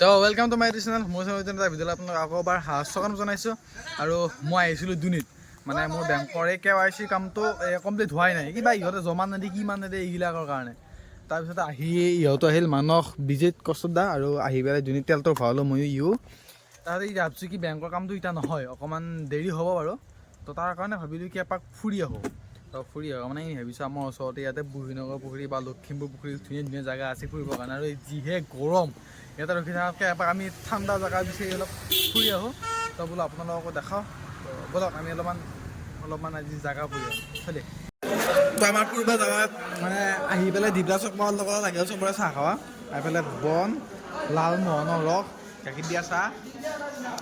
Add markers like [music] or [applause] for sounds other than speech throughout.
তো welcome to my YouTube channel মোৰ channel এটা ভিডিঅ'লৈ আপোনালোক আকৌ এবাৰ স্বাগতম জনাইছোঁ আৰু মই আহিছিলোঁ দুনিত। মানে মোৰ বেংকৰ এই কে ৱাই চি কামটো কমপ্লিট হোৱাই নাই। কিবা ইহঁতে জমা নিদিয়ে কিমান নিদিয়ে এইবিলাকৰ কাৰণে। তাৰপিছত আহি ইহঁতো আহিল মানস, বিজিত কষ্টদা আৰু আহি পেলাই দুনিত তেলটো ভৰালোঁ ময়ো, ইও। তাতে এতিয়া ভাবছোঁ কি বেংকৰ কামটো এতিয়া নহয়, অকণমান দেৰি হ'ব বাৰু। তো তাৰ কাৰণে ভাবিলোঁ কি এপাক ফুৰি আহোঁ। তো ফুৰি আহোঁ মানে ভাবিছোঁ আমাৰ ওচৰতে ইয়াতে বুঢ়ীনগৰ পুখুৰী বা লখিমপুৰ পুখুৰী ধুনীয়া ধুনীয়া জেগা আছে ফুৰিবৰ কাৰণে। আৰু যিহে গৰম ইয়াতে ৰখি থকাতকৈ এপাক আমি ঠাণ্ডা জেগা বিচাৰি অলপ ফুৰি আহোঁ। তো বোলো আপোনালোককো দেখাওঁ। তো ব'লক, আমি অলপমান অলপমান আজি জেগা ফুৰি আহোঁ। চলি। তো আমাৰ পূৰ্বে জেগাত মানে আহি পেলাই দীপলা চকমাৰ লগত লাগি চবৰে চাহ খাৱা। এইফালে বন লালমোহনৰ ৰস, গাখীৰ দিয়া চাহ।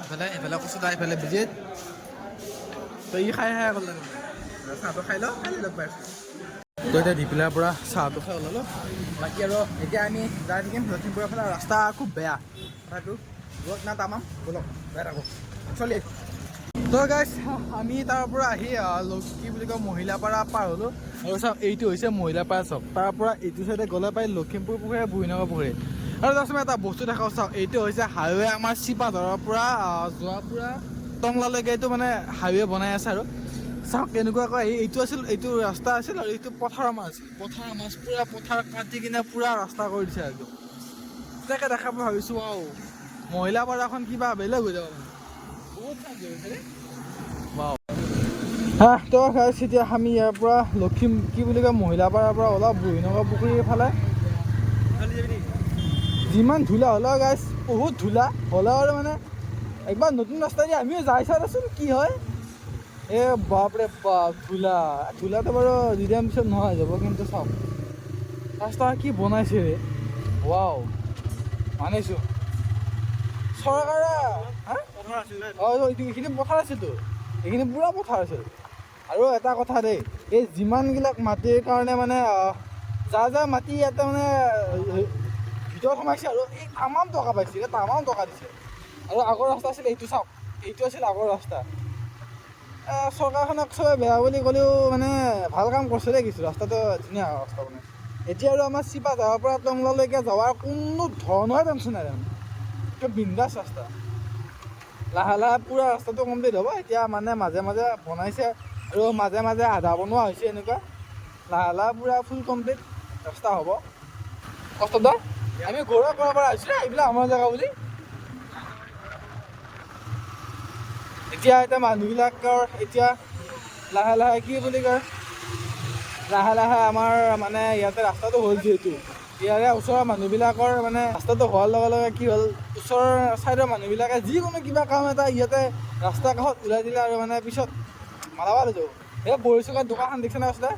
এইফালে এইফালে কচুদা এইফালে বিজিত তো ই খাই খাই ক'লে চাহটো খাই লওঁ, খাই লগ পাই তো এতিয়া দীপিলাৰ পৰা চাহটো খাই ওলালোঁ। বাকী আৰু এতিয়া আমি যাই থাকিম লখিমপুৰৰ ফালে। ৰাস্তা খুব বেয়া। তথাপিও ৰ'দ না তামাম? ব'লক যাই থাকোঁ। চলি তো গাইছ আমি তাৰ পৰা আহি কি বুলি কয়, মহিলাপাৰা পাৰ হ'লোঁ। আৰু চাওক, এইটো হৈছে মহিলাপাৰা চক। তাৰ পৰা এইটো চাইডে গ'লে পাই লখিমপুৰ পুখুৰী আৰু বুঢ়ীনগৰ পুখুৰী। আৰু তাৰপিছত এটা বস্তু দেখাওঁ চাওক, এইটো হৈছে হাইৱে আমাৰ চিপাধৰৰ পৰা যোৱা পৰা টংলালৈকে এইটো মানে হাইৱে বনাই আছে আৰু। চাওক এনেকুৱাকৈ এই এইটো আছিল এইটো ৰাস্তা আছিল আৰু এইটো পথাৰৰ মাছ। আছিল পথাৰৰ মাছ পূৰা পথাৰ কাটি কিনে পূৰা ৰাস্তা কৰি দিছে একদম। তাকে দেখা পাই ভাবিছোঁ আৰু মহিলাপাৰাখন কিবা বেলেগ হৈ যাব. হা তো guys, এতিয়া আমি ইয়াৰ পৰা লখিম কি বুলি কয় মহিলাপাৰাৰ পৰা ওলাওঁ বুঢ়ীনগৰ পুখুৰীৰ ফালে। যিমান ধূলা হ'লেও গাইছ বহুত ধূলা হ'লেও আৰু মানে একবাৰ নতুন ৰাস্তা দি আমিও যাই চাওঁচোন কি হয়। এ বাপৰে বাপ, ধূলা। ধূলাটো বাৰু নোহোৱা হৈ যাব কিন্তু চাওক ৰাস্তা কি বনাইছে ৰে ৱাও মানিছোঁ চৰকাৰে অঁ এইখিনি পথাৰ আছিলতো এইখিনি পূৰা পথাৰ আছিল আৰু এটা কথা দেই, এই যিমানবিলাক মাটিৰ কাৰণে মানে যাৰ যাৰ মাটি ইয়াতে মানে ভিতৰত সোমাইছে আৰু এই তামাম টকা পাইছে তামাম টকা দিছে। আৰু আগৰ ৰাস্তা আছিল, এইটো চাওক। এইটো আছিল আগৰ ৰাস্তা। চৰকাৰখনক চবে বেয়া বুলি ক'লেও মানে ভালো কাম কৰিছে দেই কিছু, ৰাস্তাটো ধুনীয়া ৰাস্তা মানে। এতিয়া আৰু আমাৰ চিপা যাবৰ পৰা টংলালৈকে যোৱাৰ কোনো ধৰণৰ টেনশ্যন নাই তাৰমানে একদম বিন্দাছ ৰাস্তা। লাহে লাহে পূৰা ৰাস্তাটো কমপ্লিট হ'ব, এতিয়া মানে মাজে মাজে বনাইছে আৰু মাজে মাজে আধা বনোৱা হৈছে এনেকুৱা। লাহে লাহে পূৰা ফুল কমপ্লিট ৰাস্তা হ'ব। কষ্টদা আমি ঘৰৰ পৰা পৰা আহিছোঁ এইবিলাক আমাৰ জেগা বুলি। এতিয়া এতিয়া মানুহবিলাকৰ এতিয়া লাহে লাহে কি বুলি কয়, লাহে লাহে আমাৰ মানে ইয়াতে ৰাস্তাটো হ'ল যিহেতু। ইয়াৰে ওচৰৰ মানুহবিলাকৰ মানে ৰাস্তাটো হোৱাৰ লগে লগে কি হ'ল, ওচৰৰ ছাইডৰ মানুহবিলাকে যিকোনো কিবা কাম এটা ইয়াতে ৰাস্তা কাষত ওলাই দিলে আৰু মানে পিছত মালাবা লৈ যাব। এই বৰিচুকাত দোকানখন দেখিছেনে আছিলে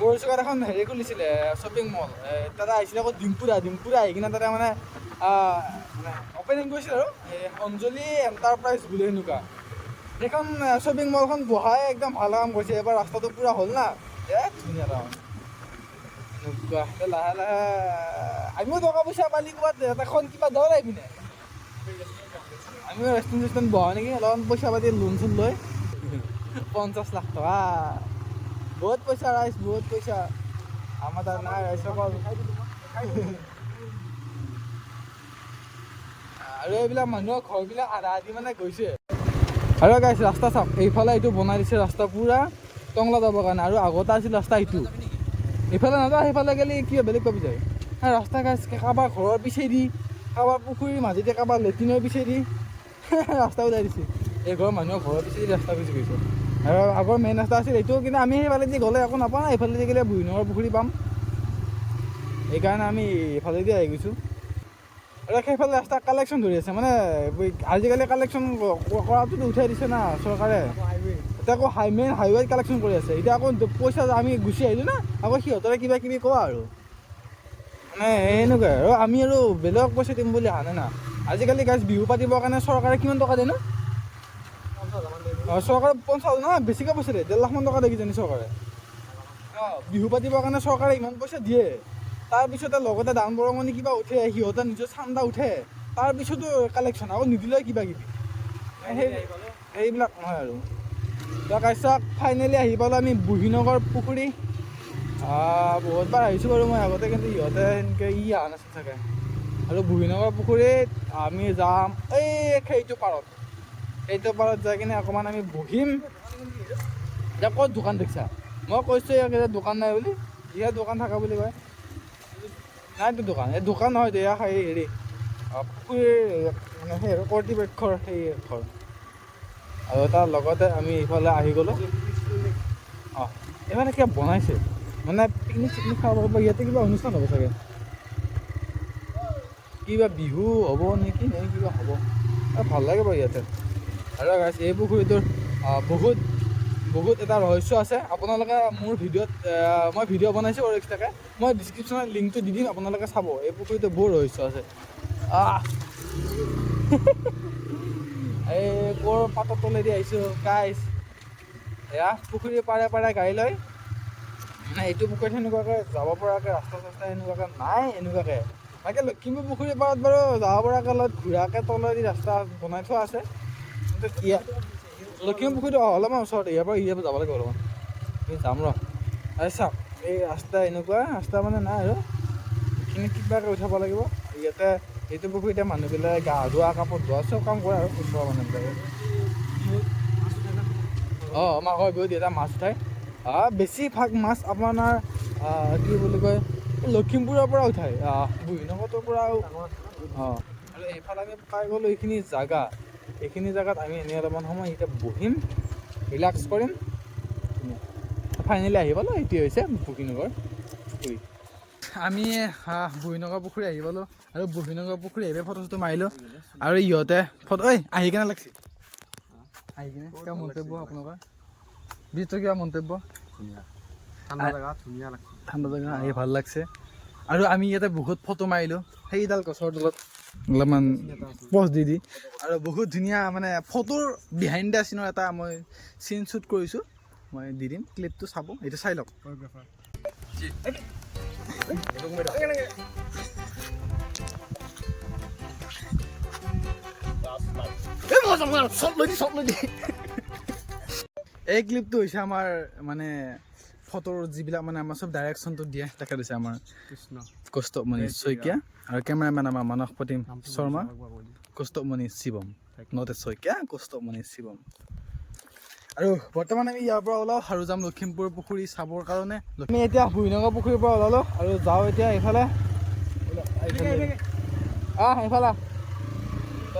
বৰিচুকাত এখন হেৰি খুলিছিলে, শ্বপিং মল। তাতে আহিছিলে আকৌ ডিম্পুৰা ডিম্পুৰা আহি কিনে তাতে মানে মানে অপেনিং কৰিছিলে আৰু। অঞ্জলি এণ্টাৰপ্ৰাইজ বুলি এনেকুৱা সেইখন শ্বপিং মলখন বহাই একদম ভালো কাম কৰিছে এবাৰ ৰাস্তাটো পূৰা হ'ল না। এ ধুনীয়া টাউন লাহে লাহে, আমিও টকা পইচা পালি ক'ৰবাত এখন কিবা দৰ আহি পিনে আমিও ৰেষ্টুৰেণ্ট চেষ্টুৰেণ্ট বহা নেকি? অলপমান পইচা পাতি লোন চোন লৈ। পঞ্চাছ লাখ টকা। বহুত পইচা ৰাইজ বহুত পইচা। আমাৰ তাত নাই ৰাইজ আৰু এইবিলাক মানুহৰ ঘৰবিলাক আধা আধি মানে গৈছে। আৰু গাইছ ৰাস্তা চাওক, এইফালে এইটো বনাই দিছে ৰাস্তা পূৰা, টংলা যাবৰ কাৰণে, আৰু আগতে আছিল ৰাস্তা এইটো। এইফালে নাযাওঁ, সেইফালে গ'লে কি বেলেগ পাবি যায়। ৰাস্তা গাইছ কাৰোবাৰ ঘৰৰ পিছেদি কাৰোবাৰ পুখুৰীৰ মাজেদি, কাৰোবাৰ লেট্ৰিনৰ পিছেদি ৰাস্তা ওলাই দিছে। এই ঘৰৰ মানুহৰ ঘৰৰ পিছেদি ৰাস্তা গুচি গৈছে। আৰু আগৰ মেইন ৰাস্তা আছিল এইটো কিন্তু আমি সেইফালেদি গ'লে একো নাপাওঁ এইফালেদি গ'লে বুঢ়ীনগৰ পুখুৰী পাম। সেইকাৰণে আমি এইফালেদি আহি গৈছোঁ। সেইফালে ৰাস্তা কালেকশ্যন ধৰি আছে মানে আজিকালি কালেকশ্যন কৰাটোতো উঠাই দিছে না চৰকাৰে। এতিয়া আকৌ হাই মেইন হাইৱেত কালেকশ্যন কৰি আছে। এতিয়া আকৌ পইচা আমি গুচি আহিলোঁ না, আকৌ সিহঁতৰে কিবা কিবি কোৱা আৰু। মানে এনেকুৱাই আৰু। আমি আৰু বেলেগক পইচা দিম বুলি অহা নাই না। আজিকালি গাছ বিহু পাতিবৰ কাৰণে চৰকাৰে কিমান টকা দিয়ে ন? চৰকাৰে পঞ্চাছ, নহয়, বেছিকৈ পইচা দিয়ে ডেৰ লাখমান টকা দিয়ে কিজানি চৰকাৰে। অঁ, বিহু পাতিবৰ কাৰণে চৰকাৰে ইমান পইচা দিয়ে। তাৰপিছতে লগতে দান বৰঙণি কিবা উঠে সিহঁতে নিজৰ চান্দা উঠে। তাৰপিছতো কালেকশ্যন আকৌ নিদিলে কিবা কিবি সেই সেইবিলাক নহয় আৰু। তো কাইছক ফাইনেলি আহি পালোঁ আমি বুঢ়ীনগৰ পুখুৰী। বহুতবাৰ আহিছোঁ বাৰু মই আগতে কিন্তু ইহঁতে সেনেকৈ ই অহা নাছিল চাগে। আৰু বুহিনগৰ পুখুৰীত আমি যাম। এই সেইটো পাৰত। সেইটো পাৰত যাই কিনে অকণমান আমি বহিম। এতিয়া ক'ত দোকান দেখিছা? মই কৈছোঁ ইয়াক এতিয়া দোকান নাই বুলি। ইয়াত দোকান থকা বুলি কয়। নাইতো দোকান। এই দোকান নহয় দিয়া হেৰি হেৰি পুখুৰীৰ মানে সেই আৰু কৰ্তৃপক্ষৰ সেই ঘৰ। আৰু তাৰ লগতে আমি ইফালে আহি গ'লোঁ। অঁ এইফালে কিবা বনাইছে। মানে পিকনিক চিকনিক খাব পাৰিব, ইয়াতে কিবা অনুষ্ঠান হ'ব চাগে। কিবা বিহু হ'ব নেকি, নে কিবা হ'ব। ভালো লাগে বাৰু ইয়াতে। আৰু এই পুখুৰীটোৰ বহুত বহুত এটা ৰহস্য আছে। আপোনালোকে মোৰ ভিডিঅ'ত মই ভিডিঅ' বনাইছোঁ আৰু এক্সট্ৰাকৈ মই ডিছক্ৰিপশ্যনত লিংকটো দি দিম, আপোনালোকে চাব। এই পুখুৰীটো বহুত ৰহস্য আছে। [laughs] এই ক'ৰ পাতৰ তলেদি আহিছোঁ গাইছ এয়া পুখুৰীৰ পাৰে পাৰে গাড়ী লৈ। মানে এইটো পুখুৰীত সেনেকুৱাকৈ যাব পৰাকৈ, ৰাস্তা চাস্তা এনেকুৱাকৈ নাই, এনেকুৱাকৈ। বাকী লখিমপুৰ পুখুৰীৰ পাৰত বাৰু যাব পৰাকৈ অলপ ঘূৰাকৈ তলেদি ৰাস্তা বনাই থোৱা আছে। কিন্তু ইয়াত লখিমপুৰ পুখুৰীটো অ, অলপমান ওচৰতে ইয়াৰ পৰা ইয়াৰ পৰা যাব লাগিব অলপমান যাম ৰ। এই চাওক এই ৰাস্তা এনেকুৱা ৰাস্তা মানে নাই আৰু। এইখিনি কিবাকৈ উঠাব লাগিব। ইয়াতে এইটো পুখুৰীতে মানুহবিলাকে গা ধোৱা কাপোৰ ধোৱা চব কাম কৰে আৰু ওচৰৰ মানুহবিলাকে। অঁ মাঘৰ বিহুত এটা মাছ আহ, বেছিভাগ মাছ আপোনাৰ কি বুলি কয় লখিমপুৰৰ পৰা উঠায়। আহ, বুহিনগৰৰ পৰাও অঁ। আৰু এইফালে আমি পাই গ'লোঁ এইখিনি জেগা। এইখিনি জেগাত আমি এনেই অলপমান সময় এতিয়া বহিম ৰিলেক্স কৰিম। ফাইনেলি আহি পালোঁ এইটোৱে হৈছে বুহিনগৰ পুখুৰী। আমি বুহিনগৰ পুখুৰী আহি পালোঁ আৰু বুহিনগৰ পুখুৰী আহিলে ফটো চটো মাৰিলোঁ আৰু ইহঁতে ফটো ঐ আহি কেনে লাগছে। আহি কিনে কিবা মন্তব্য আপোনালোকৰ? বিজিতৰ কিবা মন্তব্য? ঠাণ্ডা জেগা ধুনীয়া ঠাণ্ডা জেগা আহি ভালো লাগছে। আৰু আমি ইয়াতে বহুত ফটো মাৰিলোঁ সেইডাল গছৰ তলত। অলপমান পষ্ট দি দি। আৰু বহুত ধুনীয়া মানে ফটোৰ বিহাইণ্ড দ্য চিনৰ এটা মই চিন শ্বুট কৰিছোঁ। মই দি দিম ক্লিপটো চাব, এইটো চাই লওক। এই ক্লিপটো হৈছে আমাৰ মানে ফটোৰ যিবিলাক মানে আমাৰ চব ডাইৰেকশ্যনটো দিয়ে তেখেত হৈছে আমাৰ কৃষ্ণ। কৌস্তমণি শইকীয়া আৰু কেমেৰামেন আমাৰ মানস প্ৰতিম শৰ্মা। কৌস্তমণি শিৱম নতে শইকীয়া কৌস্তমণি শিৱম। আৰু বৰ্তমান আমি ইয়াৰ পৰা ওলাওঁ আৰু যাম লখিমপুৰ পুখুৰী চাবৰ কাৰণে। আমি এতিয়া ভুইনগৰ পুখুৰীৰ পৰা ওলালোঁ আৰু যাওঁ এতিয়া এইফালে। আহ এইফালে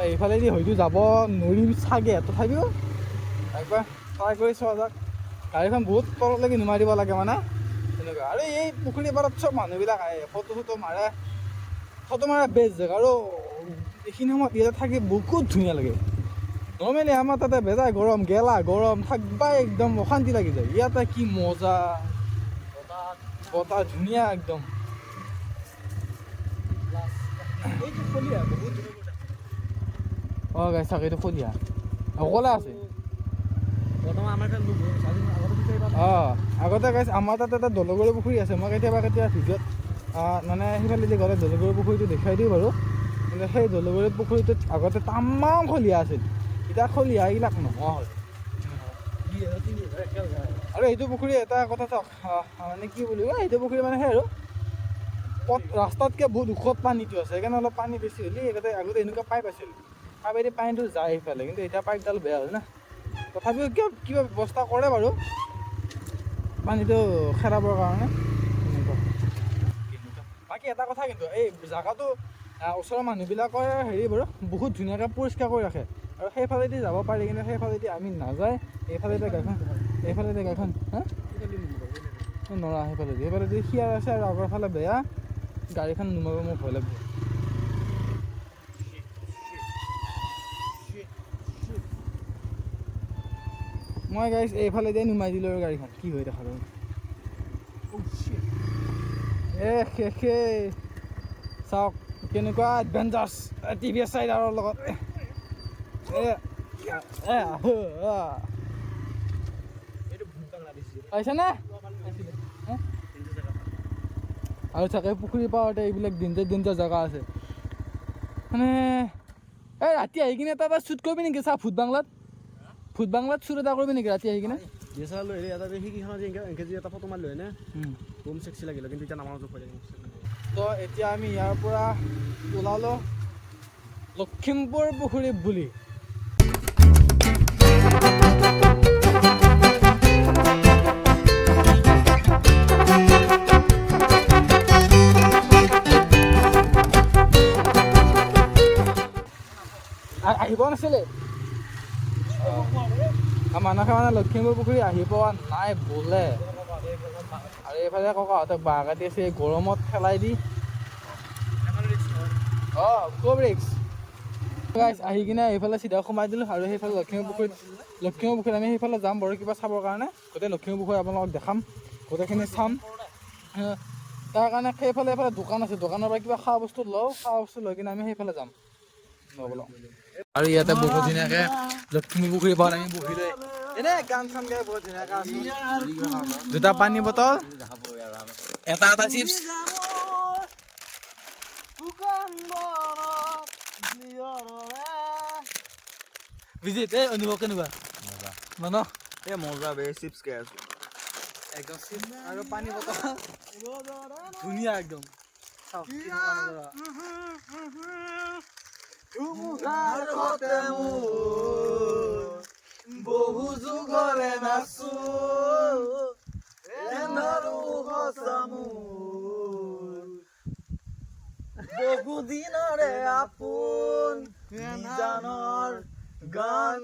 এইফালেদি হয়তো যাব নোৱাৰিম চাগে তথাপিও। একবাৰ ট্ৰাই কৰি চোৱা যাওক গাড়ীখন বহুত তললৈকে নুমাই লাগে মানে। তেনেকুৱা আৰু এই পুখুৰী পাৰত চব মানুহবিলাক আহে, ফটো চটো মাৰে। ফটো মাৰা বেষ্ট জেগা আৰু এইখিনি সময়ত ইয়াতে থাকি বহুত ধুনীয়া লাগে। নৰ্মেলি আমাৰ তাতে বেজাই গৰম, গেলা গৰম থাকবাই একদম অশান্তি লাগি যায়। ইয়াতে কি মজা। বতাহ, ধুনীয়া একদম। অঁ গাই চাক এইটো ফলিয়া। অকলে আছে বৰ্তমান আমাৰ তাত লোক আগতে বিচাৰি পাম অঁ আগতে গাইছ আমাৰ তাত এটা দলগৰি পুখুৰী আছে মই কেতিয়াবা কেতিয়াবা ভিডিঅ'ত মানে সেইফালেদি গ'লে দলগৰি পুখুৰীটো দেখুৱাই দিওঁ বাৰু। কিন্তু সেই দলগৰি পুখুৰীটোত আগতে তামাম খলিয়া আছিল। এতিয়া খলিয়া এইবিলাক নোহোৱা হ'ল আৰু এইটো পুখুৰী এটা কথা চাওক মানে কি বুলি কয় এইটো পুখুৰী মানে সেই আৰু পথ ৰাস্তাতকৈ বহুত ওখত পানীটো আছে সেইকাৰণে অলপ পানী বেছি হ'লে আগতে আগতে এনেকুৱা পাইপ আছিল। পাইপেদি পানীটো যায় সেইফালে কিন্তু এতিয়া পাইপডাল বেয়া হ'ল না। তথাপিও কিয়, কিবা ব্যৱস্থা কৰে বাৰু। পানীটো খেৰাবৰ কাৰণে। বাকী এটা কথা কিন্তু, এই জেগাটো ওচৰৰ মানুহবিলাকৰ হেৰি বাৰু, বহুত ধুনীয়াকৈ পৰিষ্কাৰ কৰি ৰাখে। আৰু সেইফালেদি যাব পাৰি, কিন্তু সেইফালেদি আমি নাযায়। এইফালেদি গাড়ীখন এইফালেদি গাড়ীখন, হা? নৰা সেইফালেদি। সেইফালেদি শিয়াৰ আছে আৰু আগৰ ফালে বেয়া। গাড়ীখন নুমাব মোৰ ভয় লাগিব মই গাড়ী এইফালেদি নুমাই দিলোঁ আৰু গাড়ীখন কি হৈ দেখা যাব এ শেষে চাওক কেনেকুৱা এডভেঞ্চাৰ্ছ টি ভি এছ ৰাইডাৰৰ লগত। পাইছানে? আৰু চাগে পুখুৰী পাৰতে এইবিলাক ডেঞ্জাৰ ডেঞ্জাৰ জেগা আছে। মানে এই ৰাতি আহি কিনে এটা শ্বুট কৰিবি নেকি? চা ভূত বাংলাত? ভূত বাংলাত শ্বুট এটা কৰিবি নেকি ৰাতি আহি কিনে? ডিএছআৰ লৈ হেৰি এটা শিকিখনত যে এটা ফটো মাৰিলোঁ হয়নে উম। ৰুম চেক্সি লাগিলে কিন্তু এতিয়া নামাৰো হৈ যায় তো এতিয়া আমি ইয়াৰ পৰা ওলালো লখিমপুৰ পুখুৰী বুলি। আহিব নাছিলে? মানুহে মানে লখিমপুৰ পুখুৰী আহি পোৱা নাই বোলে। আৰু এইফালে ককাহঁতক বাঁহ কাটি আছে গৰমত খেলাই দি। অঁ খুব ৰিক্স আহি কিনে এইফালে চিধা সোমাই দিলোঁ আৰু সেইফালে লখিমপুৰ পুখুৰীত লখিমপুৰ পুখুৰীত আমি সেইফালে যাম বাৰু কিবা চাবৰ কাৰণে। গোটেই লখিমপুৰ পুখুৰী আপোনালোকক দেখাম গোটেইখিনি চাম। তাৰ কাৰণে সেইফালে এইফালে দোকান আছে দোকানৰ পৰা কিবা খোৱা বস্তু লওঁ খোৱা বস্তু লৈ কিনে আমি সেইফালে যাম। আৰু ইয়াতে বহুত ধুনীয়াকে লখিমী পুখুৰী পাৰত আমি বহি লৈ এনে গান চান গাই বহুত ধুনীয়াকে আছো। দুটা পানী বটল এটা এটা চিপছ। বিজিত এই অনুভৱ কেনেকুৱা? মান এই মজা বে চিপছ খাই আছো। একদম চিপছ আৰু পানী বটল। ধুনীয়া একদম। চাওক, নজৰা। বহু যুগৰে নাচো বহু দিনৰে আপোন নিজানৰ গান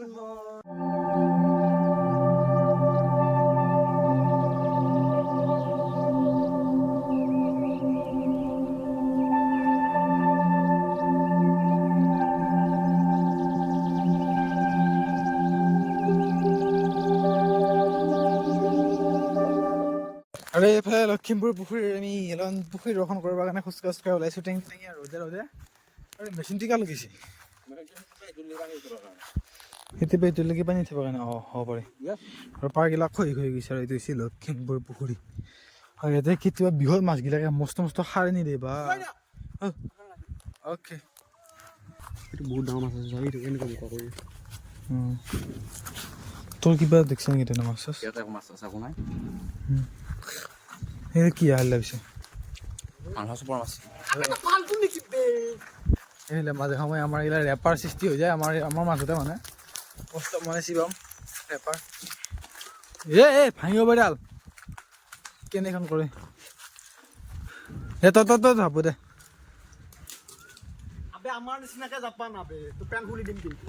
এইফালে লখিমপুৰ পুখুৰীৰ আমি এলন পুখুৰী দৰ্শন কৰিবৰ কাৰণে খোজ খোজ কাঢ়ি ওলাইছোঁ টেঙি টেঙি আৰু ৰ'দে ৰ'দে আৰু মেচিন টিকা লগাইছে খেতি পেটলৈকে পানী উঠিবৰ কাৰণে অঁ হ'ব পাৰে আৰু পাৰগিলাক খহি খহি গৈছে আৰু এইটো হৈছে লখিমপুৰ পুখুৰী আৰু ইয়াতে কেতিয়াবা বৃহৎ মাছবিলাকে মস্ত মস্ত সাৰে নিদিয়ে বা অ'কে বহুত ডাঙৰ মাছ আছে চাবি কেনেকুৱা মুখা কৰি তোৰ কিবা দেখিছে নেকি তেনে মাছ চাছ মাছ আছে একো নাই এই কি চুপৰ মাছ এইবিলাক মাজে সময়ে আমাৰ এইবিলাক ৰেপাৰ সৃষ্টি হৈ যায় আমাৰ আমাৰ মাজতে মানে। কষ্ট মানে শিৱম ৰেপাৰ এ এ ভাঙিব পাৰিডাল কেনেখন কৰে এ তই তই তই ভাবো দে। আবে আমাৰ নিচিনাকে জাপা নাবে তোৰ পেন খুলি দিম কিন্তু।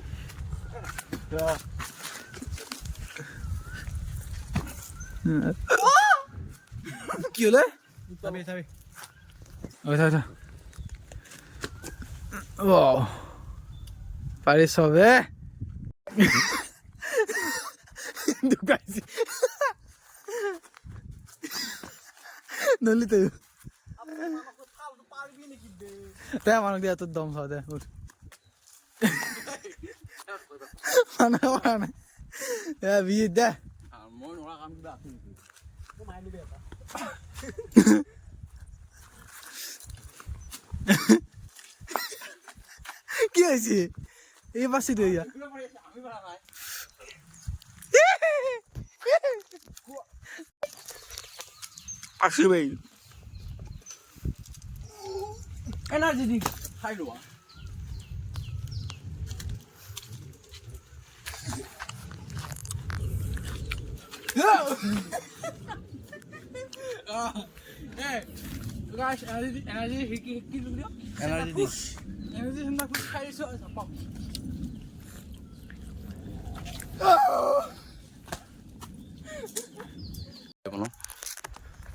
কি হ'লে? চাবি চাবি ঐ থা থা অ পাৰিছ বে নলি তই দে মানুহক দিয়া তোৰ দম খাওঁ দে উঠ। মানুহে পৰা নাই [laughs] কি হৈছে এই বাছি দে ইয়াত আমি পৰা নাই পাছি ভাই। এনাৰ্জি দি খাই লোৱা এনাৰ্জি দি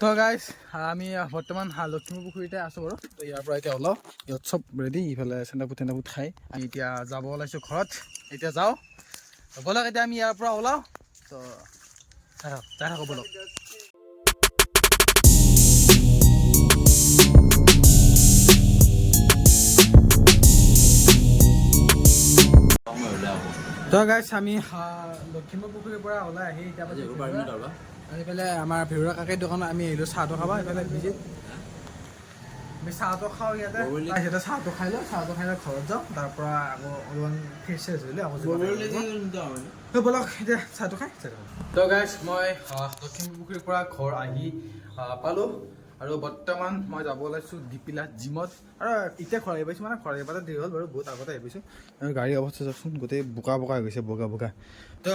তো গাইজ আমি বৰ্তমান হা লখিমপুৰ পুখুৰীতে আছোঁ বাৰু তো ইয়াৰ পৰা এতিয়া ওলাওঁ ইয়াত চব ৰেডি ইফালে চেন্দাপুট চেন্দাপুট খাই আমি এতিয়া যাব ওলাইছোঁ ঘৰত এতিয়া যাওঁ ব'লক এতিয়া আমি ইয়াৰ পৰা ওলাওঁ তো চাই থাকক চাই থাকক ব'লক তো গাইজ আমি লখিমপুৰ পুখুৰীৰ পৰা ওলাই আহি এতিয়া আৰু এইফালে আমাৰ ভিৰুৱা কাকেৰ দোকানত আমি আহিলোঁ চাহটো খাবা এইফালে বিজিত আমি চাহটো খাওঁ ইয়াতে। ইয়াতে চাহটো খাই লওঁ চাহটো খাই লৈ ঘৰত যাওঁ তাৰ পৰা আকৌ অলপমান ফ্ৰেছ চেছ হৈ লৈ আকৌ ব'লক এতিয়া চাহটো খাই তো গাইজ মই আহ, লখিমপুৰ পুখুৰীৰ পৰা ঘৰ আহি পালোঁ। আৰু বৰ্তমান মই যাব ওলাইছোঁ ডিপিলা জিমত। আৰু এতিয়া আহি পাইছোঁ মানে আহি পাওঁতে দেৰি হ'ল বাৰু, বহুত আগতে আহি পাইছোঁ গাড়ীৰ অৱস্থা চাওকচোন, গোটেই বোকা বোকা হৈ গৈছে, বোকা বোকা। তো,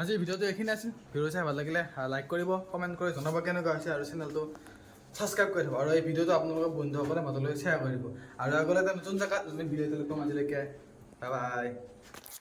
আজিৰ ভিডিঅ'টো এইখিনি আছিল। ভিডিঅ' চাই ভালো লাগিলে লাইক কৰিব, কমেণ্ট কৰি জনাব কেনেকুৱা হৈছে আৰু চেনেলটো ছাবস্ক্ৰাইব কৰি থ'ব। আৰু এই ভিডিঅ'টো আপোনালোকৰ বন্ধুসকলে মাজলৈ শ্বেয়াৰ কৰিব আৰু আগলৈ এটা নতুন জেগাত নতুন ভিডিঅ' তেওঁলোকৰ মাজলৈকে বাই বাই